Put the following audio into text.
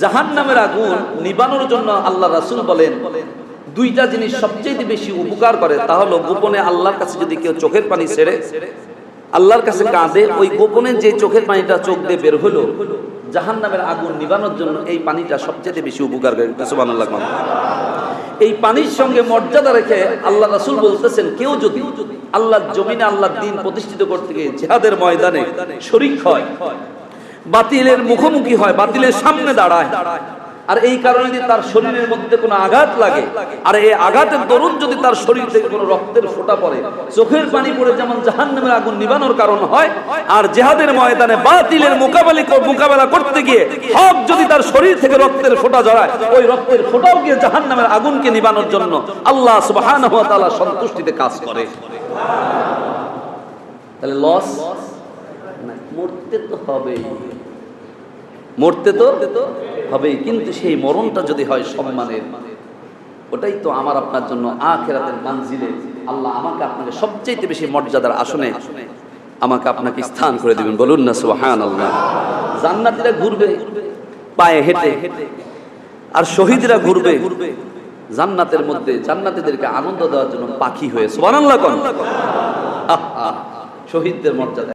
জাহান নামের আগুন নিবানোর জন্য আল্লাহ রাসুল বলেন, দুইটা জিনিস সবচেয়ে বেশি উপকার করে, তা হলো গোপনে আল্লাহর কাছে যদি কেউ চোখের পানি ছেড়ে, আল্লাহর কাছে কাঁদে, ওই গোপনে যে চোখের পানিটা চোখ দিয়ে বের হলো জাহান নামের আগুন নিবানোর জন্য এই পানিটা সবচেয়ে বেশি উপকার করে সুবহানাল্লাহ কোন। এই পানির সঙ্গে মর্যাদা রেখে আল্লাহ রাসূল বলতেছেন, কেউ যদি আল্লাহর জমিনে আল্লাহর দিন প্রতিষ্ঠিত করতে গিয়ে জিহাদের ময়দানে শরিক হয় বাতিলের মুখোমুখি হয়, বাতিলের সামনে দাঁড়ায়। আর এই কারণে যদি তার শরীরের মধ্যে কোনো আঘাত লাগে, আর এই আঘাতের দরুন যদি তার শরীর থেকে কোনো রক্তের ফোঁটা পড়ে, চোখের পানি পড়ে যেমন জাহান্নামের আগুন নিবানোর কারণ হয়, আর জেহাদের ময়দানে বাতিলের মোকাবেলা মোকাবেলা করতে গিয়ে হক যদি তার শরীর থেকে রক্তের ফোঁটা জড়ায় ওই রক্তের ফোঁটাও গিয়ে জাহান্নামের আগুনকে নিবানোর জন্য আল্লাহ সুবহানাহু ওয়া তাআলা সন্তুষ্টিতে কাজ করে। তাহলে লস মরতে তো হবে। মরতে তো হবেই কিন্তু সেই মরণটা যদি হয় সম্মানের, ওটাই তো আমার আপনার জন্য আখেরাতের মানজিলে। আল্লাহ আমাকে আপনাকে সবচেয়ে বেশি মর্যাদার আসনে আমাকে আপনাকে স্থান করে দেবেন। বলুন না সুহান আল্লাহ জান্নাতিরা ঘুরবে, পায়ে হেঁটে হেঁটে আর শহীদরা ঘুরবে ঘুরবে জান্নাতের মধ্যে জান্নাতীদেরকে আনন্দ দেওয়ার জন্য পাখি হয়ে। সুবহানাল্লাহ কোন। শহীদদের মর্যাদা।